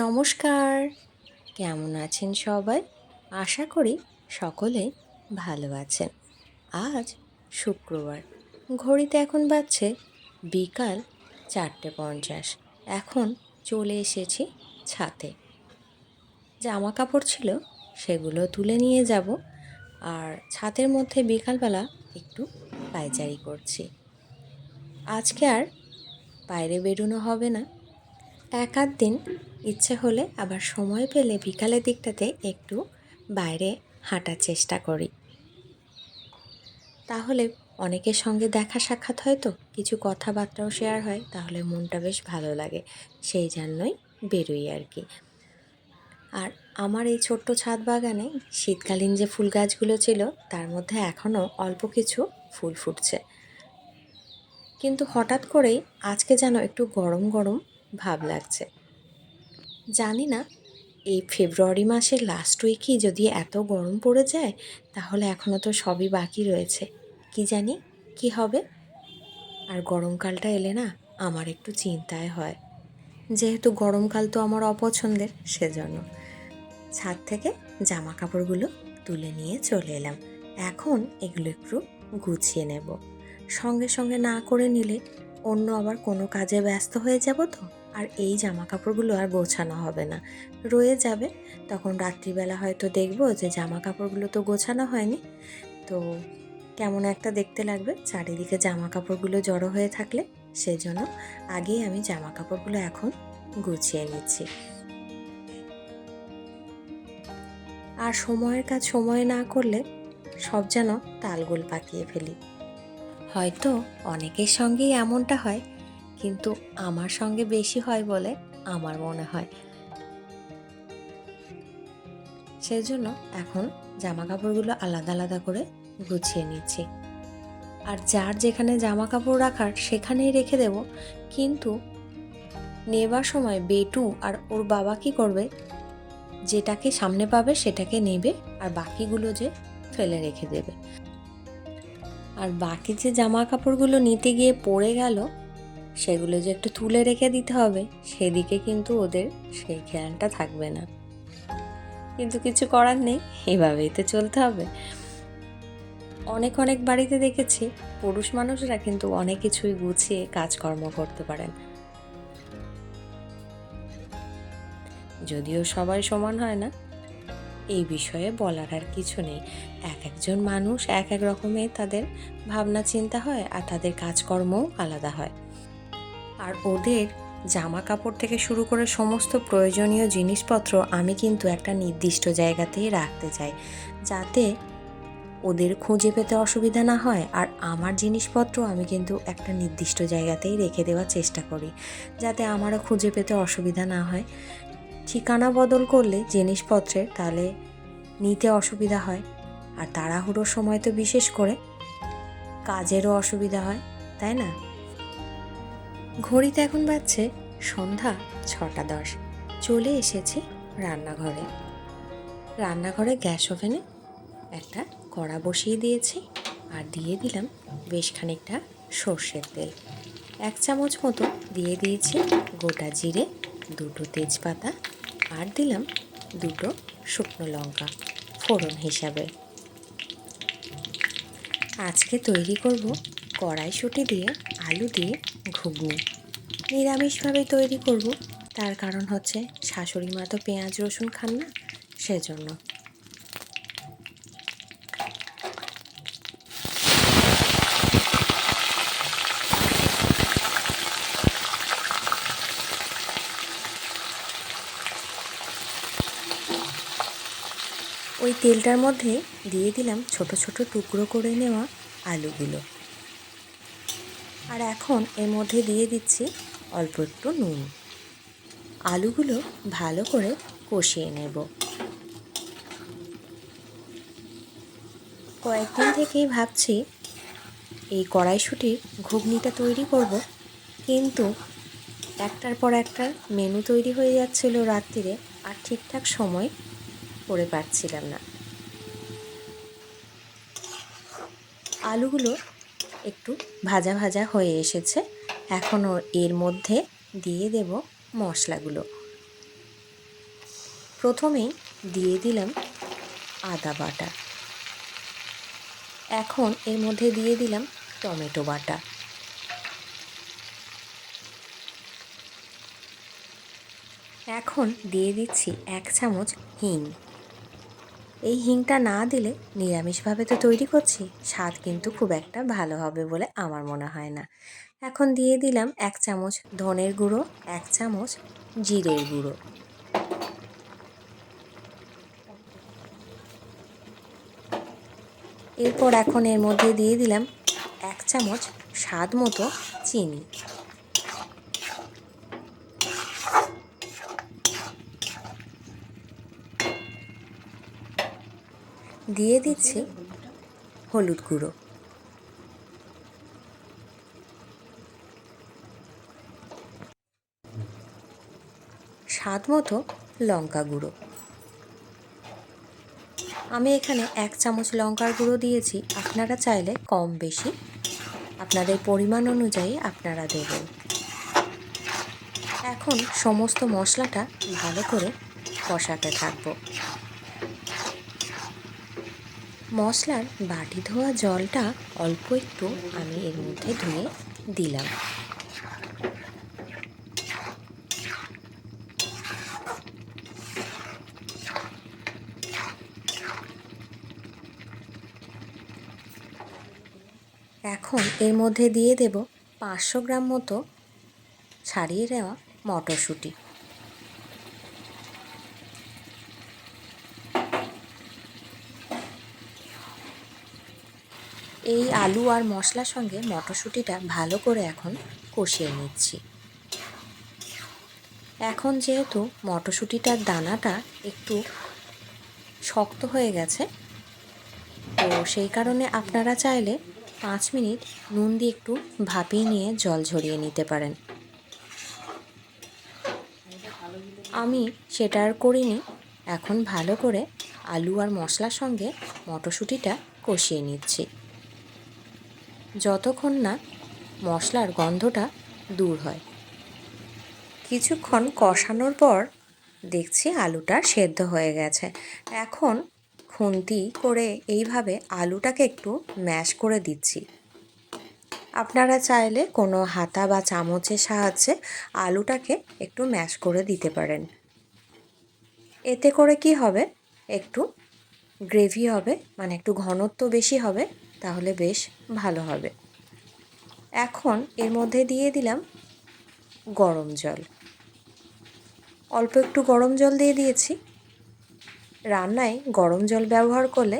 নমস্কার। কেমন আছেন সবাই? আশা করি সকলে ভালো আছেন। আজ শুক্রবার, ঘড়িতে এখন বাজছে বিকাল চারটে পঞ্চাশ। এখন চলে এসেছি ছাতে জামা কাপড় ছিল, সেগুলো তুলে নিয়ে যাব। আর ছাতের মধ্যে বিকালবেলা একটু পায়চারি করছি। আজকে আর বাইরে বেরোনো হবে না। এক আধ দিন ইচ্ছে হলে আবার সময় পেলে বিকালের দিকটাতে একটু বাইরে হাঁটার চেষ্টা করি। তাহলে অনেকের সঙ্গে দেখা সাক্ষাৎ হয় তো, কিছু কথাবার্তাও শেয়ার হয়, তাহলে মনটা বেশ ভালো লাগে, সেই জন্যই বেরোই আর কি। আর আমার এই ছোট্ট ছাদ বাগানে শীতকালীন যে ফুল গাছগুলো ছিল, তার মধ্যে এখনও অল্প কিছু ফুল ফুটছে। কিন্তু হঠাৎ করেই আজকে যেন একটু গরম গরম ভাব লাগছে। জানি না, এই ফেব্রুয়ারি মাসের লাস্ট উইকই যদি এত গরম পড়ে যায়, তাহলে এখনও তো সবই বাকি রয়েছে। কি জানি, কি হবে? আর গরমকালটা এলে না, আমার একটু চিন্তায় হয়। যেহেতু গরমকাল তো আমার অপছন্দের, সেজন্য। ছাদ থেকে জামা কাপড়গুলো তুলে নিয়ে চলে এলাম। এখন এগুলো একটু গুছিয়ে নেব। সঙ্গে সঙ্গে না করে নিলে অন্য আবার কোনো কাজে ব্যস্ত হয়ে যাব তো? আর এই জামা কাপড়গুলো আর গোছানো হবে না। রয়ে যাবে, তখন রাত্রিবেলা হয়তো দেখব যে জামা কাপড়গুলো তো গোছানো হয়নি। তো কেমন একটা দেখতে লাগবে, চারিদিকে জামা কাপড়গুলো জড়ো হয়ে থাকলে, সেজন্য আগেই আমি জামা কাপড়গুলো এখন গুছিয়ে নিচ্ছি। আর সময়ের কাজ সময় না করলে সব যেন তালগোল পাকিয়ে ফেলি। হয়তো অনেকের সঙ্গেই এমনটা হয় কিন্তু আমার সঙ্গে বেশি হয় বলে আমার মনে হয়। সেজন্য এখন জামা কাপড়গুলো আলাদা আলাদা করে গুছিয়ে নিচ্ছি। আর যার যেখানে জামা কাপড় রাখার সেখানেই রেখে দেব। কিন্তু নেবার সময় বেটু আর ওর বাবা কি করবে? যেটাকে সামনে পাবে সেটাকে নেবে আর বাকিগুলো যে ফেলে রেখে দেবে। আর বাকি যে জামা কাপড়গুলো নিতে গিয়ে পড়ে গেল সেগুলো যে একটু তুলে রেখে দিতে হবে, সেদিকে কিন্তু ওদের সেই খেয়ালটা থাকবে না। কিন্তু কিছু করার নেই, এভাবেই তো চলতে হবে। অনেক অনেক বাড়িতে দেখেছি, পুরুষ মানুষরা কিন্তু অনেক কিছুই গুছিয়ে কাজকর্ম করতে পারেন। যদিও সবাই সমান হয় না, এই বিষয়ে বলার আর কিছু নেই। এক একজন মানুষ এক এক রকমের তাদের ভাবনা চিন্তা হয় আর তাদের কাজকর্মও আলাদা হয়। আর ওদের জামা কাপড় থেকে শুরু করে সমস্ত প্রয়োজনীয় জিনিসপত্র আমি কিন্তু একটা নির্দিষ্ট জায়গাতেই রাখতে চাই, যাতে ওদের খুঁজে পেতে অসুবিধা না হয় আর আমার জিনিসপত্র আমি কিন্তু একটা নির্দিষ্ট জায়গাতেই রেখে দেওয়ার চেষ্টা করি, যাতে আমারও খুঁজে পেতে অসুবিধা না হয়। ঠিকানা বদল করলে জিনিসপত্রের তাহলে নিতে অসুবিধা হয় আর তাড়াহুড়োর সময় তো বিশেষ করে কাজেরও অসুবিধা হয়, তাই না? ঘড়িতে এখন বাজছে সন্ধ্যা ছটা দশ। চলে এসেছি রান্নাঘরে। রান্নাঘরে গ্যাস ওভেনে একটা কড়া বসিয়ে দিয়েছি আর দিয়ে দিলাম বেশ খানিকটা সর্ষের তেল। এক চামচ মতো দিয়ে দিয়েছি গোটা জিরে, দুটো তেজপাতা আর দিলাম দুটো শুকনো লঙ্কা ফোড়ন হিসাবে। আজকে তৈরি করব কড়াইশুঁটি দিয়ে, আলু দিয়ে, ঘুগনি। নিরামিষভাবে তৈরি করব। তার কারণ হচ্ছে শাশুড়ি মা তো পেঁয়াজ, রসুন খান না, সেজন্য। ওই তেলটার মধ্যে দিয়ে দিলাম ছোট ছোট টুকরো করে নেওয়া আলুগুলো। আর এখন এর মধ্যে দিয়ে দিচ্ছি অল্প একটু নুন। আলুগুলো ভালো করে কষিয়ে নেব। কয়েকদিন থেকেই ভাবছি এই কড়াইশুটির ঘুগনিটা তৈরি করব, কিন্তু একটার পর একটা মেনু তৈরি হয়ে যাচ্ছিল রাত্রিরে আর ঠিকঠাক সময় করে পারছিলাম না। আলুগুলো একটু ভাজা ভাজা হয়ে এসেছে। এখনও এর মধ্যে দিয়ে দেব মশলাগুলো। প্রথমেই দিয়ে দিলাম আদা বাটা। এখন এর মধ্যে দিয়ে দিলাম টমেটো বাটা। এখন দিয়ে দিচ্ছি এক চামচ হিং। এই হিংটা না দিলে নিরামিষভাবে তো তৈরি করছি। স্বাদ কিন্তু খুব একটা ভালো হবে বলে আমার মনে হয় না। এখন দিয়ে দিলাম এক চামচ ধনের গুঁড়ো, এক চামচ জিরের গুঁড়ো। এরপর এখন এর মধ্যে দিয়ে দিলাম এক চামচ স্বাদ মতো চিনি। দিয়ে দিচ্ছি হলুদ গুঁড়ো। স্বাদ মতো লঙ্কা গুঁড়ো। আমি এখানে এক চামচ লঙ্কার গুঁড়ো দিয়েছি। আপনারা চাইলে কম বেশি। আপনাদের পরিমাণ অনুযায়ী আপনারা দেবেন। এখন সমস্ত মশলাটা ভালো করে কষাতে থাকব। মশলার বাটি ধোয়া জলটা অল্প একটু আমি এর মধ্যে ধুয়ে দিলাম। এখন এর মধ্যে দিয়ে দেব পাঁচশো গ্রাম মতো ছাড়িয়ে নেওয়া মটরশুঁটি। এই আলু আর মশলার সঙ্গে মটরশুঁটিটা ভালো করে এখন কষিয়ে নিচ্ছি। এখন যেহেতু মটরশুঁটিটার দানাটা একটু শক্ত হয়ে গেছে, তো সেই কারণে আপনারা চাইলে পাঁচ মিনিট নুন দিয়ে একটু ভাপিয়ে নিয়ে জল ঝরিয়ে নিতে পারেন। আমি সেটা আর করিনি, এখন ভালো করে আলু আর মশলার সঙ্গে মটরশুঁটিটা কষিয়ে নিচ্ছি। যতক্ষণ না মশলার গন্ধটা দূর হয়। কিছুক্ষণ কষানোর পর দেখছি আলুটা সেদ্ধ হয়ে গেছে। এখন খুন্তি করে এইভাবে আলুটাকে একটু ম্যাশ করে দিচ্ছি। আপনারা চাইলে কোনো হাতা বা চামচের সাহায্যে আলুটাকে একটু ম্যাশ করে দিতে পারেন। এতে করে কি হবে? একটু গ্রেভি হবে মানে একটু ঘনত্ব বেশি হবে। তাহলে বেশ ভালো হবে। এখন এর মধ্যে দিয়ে দিলাম গরম জল। অল্প একটু গরম জল দিয়ে দিয়েছি। রান্নায় গরম জল ব্যবহার করলে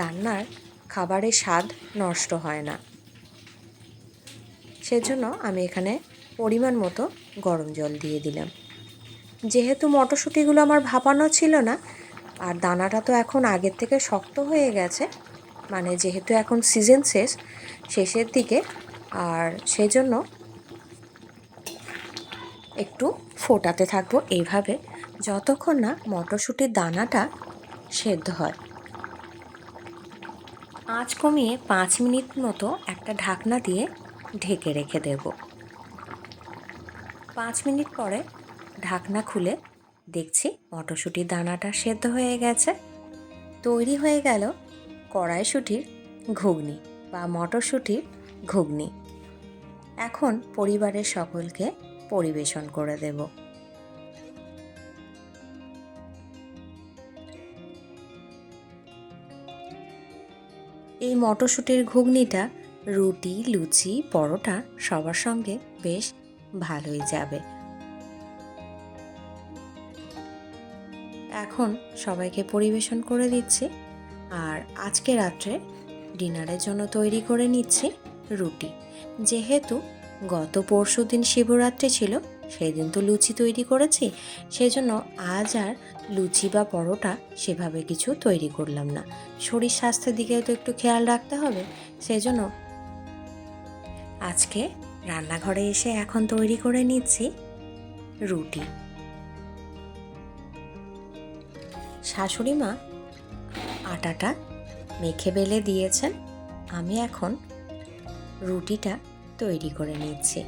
রান্নার খাবারের স্বাদ নষ্ট হয় না। সেজন্য আমি এখানে পরিমাণ মতো গরম জল দিয়ে দিলাম। যেহেতু মটরশুঁটিগুলো আমার ভাপানো ছিল না, আর দানাটা তো এখন আগের থেকে শক্ত হয়ে গেছে মানে যেহেতু এখন সিজন শেষ, শেষের দিকে, আর সেজন্য একটু ফোটাতে থাকব এইভাবে, যতক্ষণ না মটরশুঁটির দানাটা সেদ্ধ হয়। আঁচ কমিয়ে পাঁচ মিনিট মতো একটা ঢাকনা দিয়ে ঢেকে রেখে দেব। পাঁচ মিনিট পরে ঢাকনা খুলে দেখছি মটরশুঁটির দানাটা সেদ্ধ হয়ে গেছে। তৈরি হয়ে গেল কড়াইশুঁটির ঘুগনি বা মটরশুঁটির ঘুগনি। এখন পরিবারের সকলকে পরিবেশন করে দেব। এই মটরশুঁটির ঘুগনিটা রুটি, লুচি, পরোটা সবার সঙ্গে বেশ ভালোই যাবে। এখন সবাইকে পরিবেশন করে দিচ্ছি। আর আজকে রাত্রে ডিনারের জন্য তৈরি করে নিচ্ছি রুটি। যেহেতু গত পরশু দিন শিবরাত্রি ছিল সেই দিন তো লুচি তৈরি করেছি, সেজন্য আজ আর লুচি বা পরোটা সেভাবে কিছু তৈরি করলাম না। শরীর স্বাস্থ্যের দিকেও তো একটু খেয়াল রাখতে হবে, সেজন্য আজকে রান্নাঘরে এসে এখন তৈরি করে নিচ্ছি রুটি। শাশুড়ি মা আটাটা মেখে বেলে দিয়েছেন। আমি এখন রুটিটা তৈরি করে নিচ্ছি।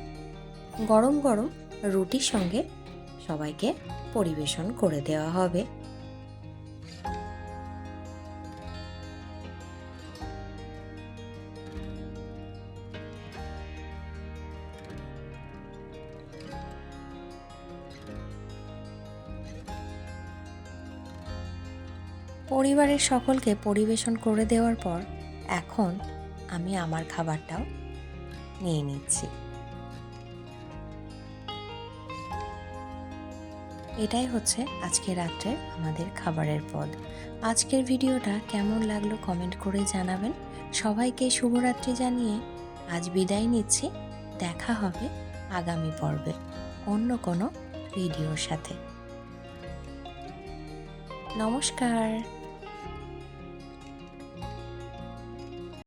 গরম গরম রুটির সঙ্গে সবাইকে পরিবেশন করে দেওয়া হবে। পরিবারের সকলকে পরিবেশন করে দেওয়ার পর এখন আমি আমার খাবারটাও নিয়ে নিচ্ছি। এটাই হচ্ছে আজকে রাত্রে আমাদের খাবারের পদ। আজকের ভিডিওটা কেমন লাগল কমেন্ট করে জানাবেন। সবাইকে শুভরাত্রি জানিয়ে আজ বিদায় নিচ্ছি। দেখা হবে আগামী পর্বে অন্য কোনো ভিডিওর সাথে। নমস্কার।